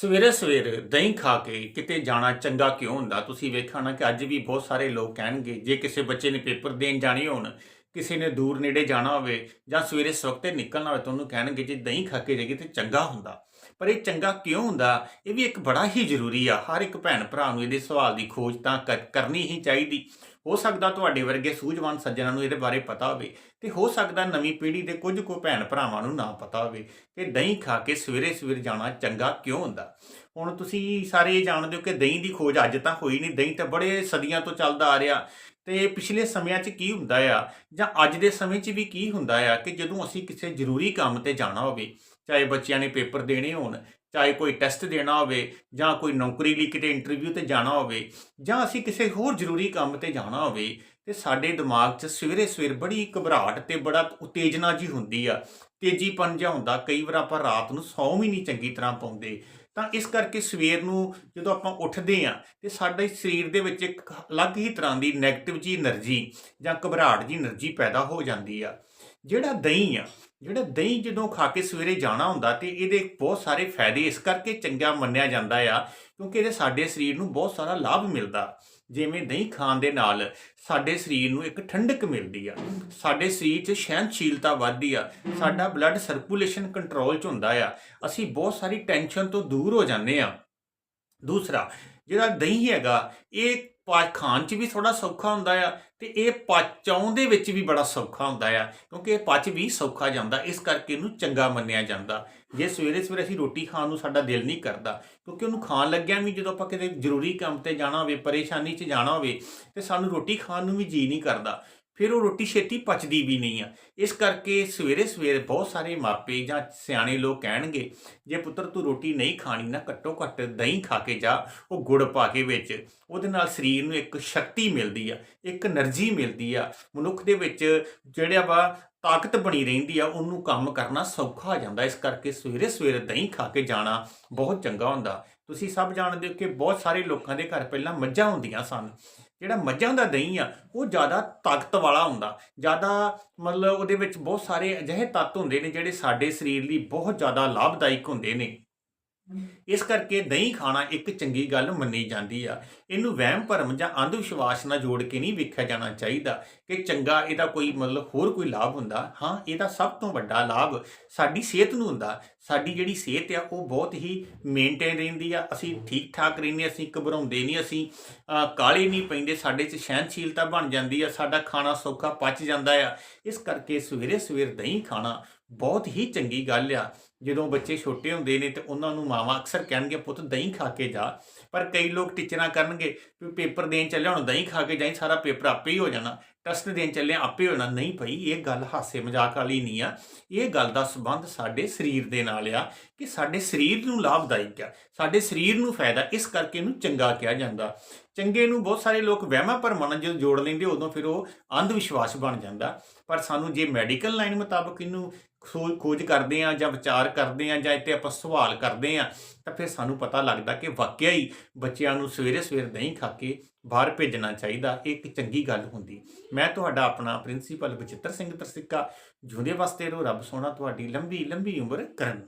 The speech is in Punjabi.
ਸਵੇਰੇ ਸਵੇਰੇ ਦਹੀਂ ਖਾ ਕੇ ਕਿਤੇ ਜਾਣਾ ਚੰਗਾ ਕਿਉਂ ਹੁੰਦਾ? ਤੁਸੀਂ ਵੇਖਣਾ ਨਾ ਕਿ ਅੱਜ ਵੀ ਬਹੁਤ ਸਾਰੇ ਲੋਕ ਕਹਿਣਗੇ, ਜੇ ਕਿਸੇ ਬੱਚੇ ਨੇ ਪੇਪਰ ਦੇਣ ਜਾਣੇ ਹੋਣ ਕਿਸੇ ਨੇ ਦੂਰ ਨੇੜੇ ਜਾਣਾ ਹੋਵੇ ਜਾਂ ਸਵੇਰੇ ਸਵਖਤੇ ਨਿਕਲਣਾ ਹੋਵੇ, ਤਾਂ ਉਹਨੂੰ ਕਹਿਣਗੇ ਜੇ ਦਹੀਂ ਖਾ ਕੇ ਜਾਈਏ ਤੇ ਚੰਗਾ ਹੁੰਦਾ। ਪਰ ਇਹ ਚੰਗਾ ਕਿਉਂ ਹੁੰਦਾ? ਇਹ ਵੀ ਇੱਕ ਬੜਾ ਹੀ ਜ਼ਰੂਰੀ ਆ। ਹਰ ਇੱਕ ਭੈਣ ਭਰਾ ਨੂੰ ਇਹਦੇ ਸਵਾਲ ਦੀ ਖੋਜ ਤਾਂ ਕਰ- ਕਰਨੀ ਹੀ ਚਾਹੀਦੀ। ਹੋ ਸਕਦਾ ਤੁਹਾਡੇ ਵਰਗੇ ਸੂਝਵਾਨ ਸੱਜਣਾਂ ਨੂੰ ਇਹਦੇ ਬਾਰੇ ਪਤਾ ਹੋਵੇ ਤੇ ਹੋ ਸਕਦਾ ਨਵੀਂ ਪੀੜ੍ਹੀ ਦੇ ਕੁਝ ਕੁ ਭੈਣ ਭਰਾਵਾਂ ਨੂੰ ਨਾ ਪਤਾ ਹੋਵੇ ਕਿ ਦਹੀਂ ਖਾ ਕੇ ਸਵੇਰੇ ਸਵੇਰ ਜਾਣਾ ਚੰਗਾ ਕਿਉਂ ਹੁੰਦਾ। ਹੁਣ ਤੁਸੀਂ ਸਾਰੇ ਇਹ ਜਾਣਦੇ ਹੋ ਕਿ ਦਹੀਂ ਦੀ ਖੋਜ ਅੱਜ ਤਾਂ ਹੋਈ ਨਹੀਂ। ਦਹੀਂ ਤਾਂ ਬੜੇ ਸਦੀਆਂ ਤੋਂ ਚੱਲਦਾ ਆ ਰਿਹਾ। ਤੇ ਪਿਛਲੇ ਸਮਿਆਂ 'ਚ ਕੀ ਹੁੰਦਾ ਆ? ਜਾਂ ਅੱਜ ਦੇ ਸਮੇਂ 'ਚ ਵੀ ਕੀ ਹੁੰਦਾ ਆ ਕਿ ਜਦੋਂ ਅਸੀਂ ਕਿਸੇ ਜ਼ਰੂਰੀ ਕੰਮ ਤੇ ਜਾਣਾ ਹੋਵੇ, ਚਾਹੇ ਬੱਚਿਆਂ ਨੇ ਪੇਪਰ ਦੇਣੇ ਹੋਣ, ਚਾਹੇ ਕੋਈ ਟੈਸਟ ਦੇਣਾ ਹੋਵੇ, ਜਾਂ ਕੋਈ ਨੌਕਰੀ ਲਈ ਕਿਤੇ ਇੰਟਰਵਿਊ ਤੇ ਜਾਣਾ ਹੋਵੇ, ਜਾਂ ਅਸੀਂ ਕਿਸੇ ਹੋਰ ਜ਼ਰੂਰੀ ਕੰਮ ਤੇ ਜਾਣਾ ਹੋਵੇ, ਤੇ ਸਾਡੇ ਦਿਮਾਗ 'ਚ ਸਵੇਰੇ ਸਵੇਰ ਬੜੀ ਘਬਰਾਹਟ ਤੇ ਬੜਾ ਉਤੇਜਨਾ ਜੀ ਹੁੰਦੀ ਆ। ਤੇਜ਼ੀਪਨ ਜਿਹਾ ਹੁੰਦਾ, ਕਈ ਵਾਰ ਆਪਾਂ ਰਾਤ ਨੂੰ ਸੌਂ ਵੀ ਨਹੀਂ ਚੰਗੀ ਤਰ੍ਹਾਂ ਪਾਉਂਦੇ ਤਾਂ ਇਸ ਕਰਕੇ ਸਵੇਰ ਨੂੰ ਜਦੋਂ ਆਪਾਂ ਉੱਠਦੇ ਆ ਤੇ ਸਾਡੇ ਸਰੀਰ ਦੇ ਵਿੱਚ ਇੱਕ ਅਲੱਗ ਹੀ ਤਰ੍ਹਾਂ ਦੀ ਨੈਗੇਟਿਵ ਜੀ એનર્ਜੀ ਜਾਂ ਘਬਰਾਹਟ ਜੀ એનર્ਜੀ ਪੈਦਾ ਹੋ ਜਾਂਦੀ ਆ। ਜਿਹੜਾ ਦਹੀਂ ਆ, ਜਿਹੜਾ ਦਹੀਂ ਜਦੋਂ ਖਾ ਕੇ ਸਵੇਰੇ ਜਾਣਾ ਹੁੰਦਾ ਤੇ ਇਹਦੇ ਬਹੁਤ ਸਾਰੇ ਫਾਇਦੇ, ਇਸ ਕਰਕੇ ਚੰਗਾ ਮੰਨਿਆ ਜਾਂਦਾ ਆ, ਕਿਉਂਕਿ ਇਹਦੇ ਸਾਡੇ ਸਰੀਰ ਨੂੰ ਬਹੁਤ ਸਾਰਾ ਲਾਭ ਮਿਲਦਾ। ਜਿਵੇਂ ਦਹੀਂ ਖਾਣ ਦੇ ਨਾਲ ਸਾਡੇ ਸਰੀਰ ਨੂੰ ਇੱਕ ਠੰਡਕ ਮਿਲਦੀ ਆ, ਸਾਡੇ ਸਰੀਰ 'ਚ ਸਹਿਣਸ਼ੀਲਤਾ ਵੱਧਦੀ ਆ, ਸਾਡਾ ਬਲੱਡ ਸਰਕੂਲੇਸ਼ਨ ਕੰਟਰੋਲ 'ਚ ਹੁੰਦਾ ਆ, ਅਸੀਂ ਬਹੁਤ ਸਾਰੀ ਟੈਨਸ਼ਨ ਤੋਂ ਦੂਰ ਹੋ ਜਾਂਦੇ ਆ। ਦੂਸਰਾ, ਜਿਹੜਾ ਦਹੀਂ ਹੈਗਾ, ਇਹ ਪਾ ਖਾਣ 'ਚ ਵੀ ਥੋੜਾ ਸੌਖਾ ਹੁੰਦਾ ਆ ਤੇ ਇਹ ਪਚਾਉਣ ਦੇ ਵਿੱਚ ਵੀ ਬੜਾ ਸੌਖਾ ਹੁੰਦਾ ਆ, ਕਿਉਂਕਿ ਇਹ ਪਚ ਵੀ ਸੌਖਾ ਜਾਂਦਾ, ਇਸ ਕਰਕੇ ਇਹਨੂੰ ਚੰਗਾ ਮੰਨਿਆ ਜਾਂਦਾ। ਜੇ ਸਵੇਰੇ ਸਵੇਰੇ ਅਸੀਂ ਰੋਟੀ ਖਾਣ ਨੂੰ ਸਾਡਾ ਦਿਲ ਨਹੀਂ ਕਰਦਾ, ਕਿਉਂਕਿ ਉਹਨੂੰ ਖਾਣ ਲੱਗਿਆ ਵੀ ਜਦੋਂ ਆਪਾਂ ਕਿਤੇ ਜ਼ਰੂਰੀ ਕੰਮ ਤੇ ਜਾਣਾ ਹੋਵੇ, ਪਰੇਸ਼ਾਨੀ 'ਚ ਜਾਣਾ ਹੋਵੇ, ਤੇ ਸਾਨੂੰ ਰੋਟੀ ਖਾਣ ਨੂੰ ਵੀ ਜੀ ਨਹੀਂ ਕਰਦਾ। ਫਿਰ ਉਹ ਰੋਟੀ ਛੇਤੀ ਪਚਦੀ ਵੀ ਨਹੀਂ ਆ। ਇਸ ਕਰਕੇ ਸਵੇਰੇ ਸਵੇਰੇ ਬਹੁਤ ਸਾਰੇ ਮਾਪੇ ਜਾਂ ਸਿਆਣੇ ਲੋਕ ਕਹਿਣਗੇ, ਜੇ ਪੁੱਤਰ ਤੂੰ ਰੋਟੀ ਨਹੀਂ ਖਾਣੀ ਨਾ, ਘੱਟੋ ਘੱਟ ਦਹੀਂ ਖਾ ਕੇ ਜਾ, ਉਹ ਗੁੜ ਪਾ ਕੇ ਵਿੱਚ। ਉਹਦੇ ਨਾਲ ਸਰੀਰ ਨੂੰ ਇੱਕ ਸ਼ਕਤੀ ਮਿਲਦੀ ਆ, ਇੱਕ એનર્ਜੀ ਮਿਲਦੀ ਆ। ਮਨੁੱਖ ਦੇ ਵਿੱਚ ਜਿਹੜਾ ਵਾ ਤਾਕਤ ਬਣੀ ਰਹਿੰਦੀ ਆ, ਉਹਨੂੰ ਕੰਮ ਕਰਨਾ ਸੌਖਾ ਹੋ ਜਾਂਦਾ। ਇਸ ਕਰਕੇ ਸਵੇਰੇ ਸਵੇਰੇ ਦਹੀਂ ਖਾ ਕੇ ਜਾਣਾ ਬਹੁਤ ਚੰਗਾ ਹੁੰਦਾ। ਤੁਸੀਂ ਸਭ ਜਾਣਦੇ ਹੋ ਕਿ ਬਹੁਤ ਸਾਰੇ ਲੋਕਾਂ ਦੇ ਘਰ ਪਹਿਲਾਂ ਮੱਝਾਂ ਹੁੰਦੀਆਂ ਸਨ। ਜਿਹੜਾ ਮੱਝਾਂ ਦਾ ਦਹੀਂ ਆ, ਉਹ ਜ਼ਿਆਦਾ ਤਾਕਤ ਵਾਲਾ ਹੁੰਦਾ। ਜ਼ਿਆਦਾ ਮਤਲਬ ਉਹਦੇ ਵਿੱਚ ਬਹੁਤ ਸਾਰੇ ਅਜਿਹੇ ਤੱਤ ਹੁੰਦੇ ਨੇ ਜਿਹੜੇ ਸਾਡੇ ਸਰੀਰ ਲਈ ਬਹੁਤ ਜ਼ਿਆਦਾ ਲਾਭਦਾਇਕ ਹੁੰਦੇ ਨੇ। ਇਸ ਕਰਕੇ ਦਹੀਂ ਖਾਣਾ ਇੱਕ ਚੰਗੀ ਗੱਲ ਮੰਨੀ ਜਾਂਦੀ ਆ। ਇਹਨੂੰ ਵਹਿਮ, ਭਰਮ ਜਾਂ ਅੰਧ ਵਿਸ਼ਵਾਸ ਨਾਲ ਜੋੜ ਕੇ ਨਹੀਂ ਵੇਖਿਆ ਜਾਣਾ ਚਾਹੀਦਾ ਕਿ ਚੰਗਾ ਇਹਦਾ ਕੋਈ ਮਤਲਬ ਹੋਰ ਕੋਈ ਲਾਭ ਹੁੰਦਾ। ਹਾਂ, ਇਹਦਾ ਸਭ ਤੋਂ ਵੱਡਾ ਲਾਭ ਸਾਡੀ ਸਿਹਤ ਨੂੰ ਹੁੰਦਾ। ਸਾਡੀ ਜਿਹੜੀ ਸਿਹਤ ਆ, ਉਹ ਬਹੁਤ ਹੀ ਮੇਨਟੇਨ ਰਹਿੰਦੀ ਆ। ਅਸੀਂ ਠੀਕ ਠਾਕ ਰਹਿੰਦੇ ਅਸੀਂ ਘਬਰਾਉਂਦੇ ਨਹੀਂ, ਅਸੀਂ ਕਾਲੇ ਨਹੀਂ ਪੈਂਦੇ। ਸਾਡੇ 'ਚ ਸਹਿਣਸ਼ੀਲਤਾ ਬਣ ਜਾਂਦੀ ਆ, ਸਾਡਾ ਖਾਣਾ ਸੌਖਾ ਪਚ ਜਾਂਦਾ ਆ। ਇਸ ਕਰਕੇ ਸਵੇਰੇ ਸਵੇਰ ਦਹੀਂ ਖਾਣਾ ਬਹੁਤ ਹੀ ਚੰਗੀ ਗੱਲ ਆ। ਜਦੋਂ ਬੱਚੇ ਛੋਟੇ ਹੁੰਦੇ ਨੇ ਤੇ ਉਹਨਾਂ ਨੂੰ ਮਾਵਾਂ ਅਕਸਰ ਕਹਿਣਗੇ, ਪੁੱਤ ਦਹੀਂ ਖਾ ਕੇ ਜਾ। ਪਰ ਕਈ ਲੋਕ ਟੀਚਰਾਂ ਕਰਨਗੇ ਵੀ ਪੇਪਰ ਦੇਣ ਚੱਲਿਆ ਹੁਣ ਦਹੀਂ ਖਾ ਕੇ ਜਾਈ, ਸਾਰਾ ਪੇਪਰ ਆਪੇ ਹੀ ਹੋ ਜਾਣਾ। ਟੈਸਟ ਦੇਣ ਚੱਲੇ ਆਪੇ ਹੋਣਾ, ਨਹੀਂ ਭਾਈ, ਇਹ ਗੱਲ ਹਾਸੇ ਮਜ਼ਾਕ ਵਾਲੀ ਨਹੀਂ ਆ। ਇਹ ਗੱਲ ਦਾ ਸੰਬੰਧ ਸਾਡੇ ਸਰੀਰ ਦੇ ਨਾਲ ਆ ਕਿ ਸਾਡੇ ਸਰੀਰ ਨੂੰ ਲਾਭਦਾਇਕ ਆ। ਸਾਡੇ ਸਰੀਰ ਨੂੰ ਫਾਇਦਾ, ਇਸ ਕਰਕੇ ਇਹਨੂੰ ਚੰਗਾ ਕਿਹਾ ਜਾਂਦਾ। ਚੰਗੇ ਨੂੰ ਬਹੁਤ ਸਾਰੇ ਲੋਕ ਵਹਿਮਾਂ ਭਰਮਾਂ ਨਾਲ ਜਦੋਂ ਜੋੜ ਲੈਂਦੇ, ਉਦੋਂ ਫਿਰ ਉਹ ਅੰਧ ਵਿਸ਼ਵਾਸ ਬਣ ਜਾਂਦਾ। ਪਰ ਸਾਨੂੰ ਜੇ ਮੈਡੀਕਲ ਲਾਈਨ ਮੁਤਾਬਕ ਇਹਨੂੰ ਖੋ- ਖੋਜ ਕਰਦੇ ਆ ਜਾਂ ਵਿਚਾਰ ਕਰਦੇ ਆ ਜਾਂ ਇੱਥੇ ਆਪਾਂ ਸਵਾਲ ਕਰਦੇ ਆ, ਤਾਂ ਫਿਰ ਸਾਨੂੰ ਪਤਾ ਲੱਗਦਾ ਕਿ ਵਾਕਿਆ ਹੀ ਬੱਚਿਆਂ ਨੂੰ ਸਵੇਰੇ ਸਵੇਰ ਦਹੀਂ ਖਾ ਕੇ ਬਾਹਰ ਭੇਜਣਾ ਚਾਹੀਦਾ, ਇਹ ਇੱਕ ਚੰਗੀ ਗੱਲ ਹੁੰਦੀ। ਮੈਂ ਤੁਹਾਡਾ ਆਪਣਾ ਪ੍ਰਿੰਸੀਪਲ ਬਚਿੱਤਰ ਸਿੰਘ ਤਰਸਿੱਕਾ ਜੁੰਦੇ ਵਾਸਤੇ ਰੋ ਰੱਬ ਸੋਹਣਾ ਤੁਹਾਡੀ ਲੰਬੀ ਲੰਬੀ ਉਮਰ ਕਰਨ